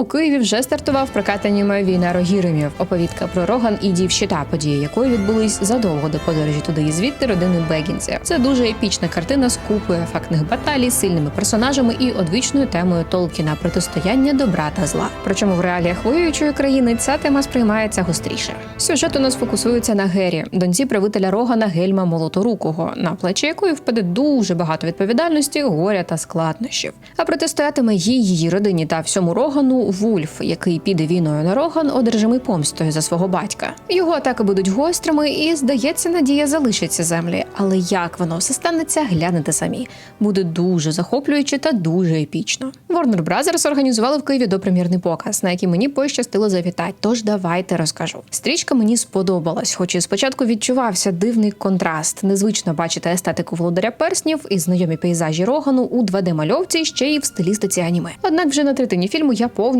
У Києві вже стартував прокат аніме Війна Рогіремів. Оповідка про Роган і дівчата, події якої відбулись задовго до подорожі туди і звідти родини Бегінців. Це дуже епічна картина з купою ефектних баталій, сильними персонажами і одвічною темою Толкіна протистояння добра та зла. Причому в реаліях воюючої країни ця тема сприймається гостріше. Сюжет у нас фокусується на Гері, доньці правителя Рогана Гельма Молоторукого, на плечі якої впаде дуже багато відповідальності, горя та складнощів. А протистоятиме їй, її родині та всьому Рогану Вульф, який піде війною на Роган, одержимий помстою за свого батька. Його атаки будуть гострими, і здається, надія залишиться землі. Але як воно все станеться, глянете самі. Буде дуже захоплююче та дуже епічно. Warner Brothers організували в Києві допрем'єрний показ, на який мені пощастило завітати. Тож давайте розкажу. Стрічка мені сподобалась, хоч і спочатку відчувався дивний контраст. Незвично бачити естетику володаря перснів і знайомі пейзажі Рогану у 2D-мальовці ще й в стилістиці аніме. Однак вже на третині фільму я повністю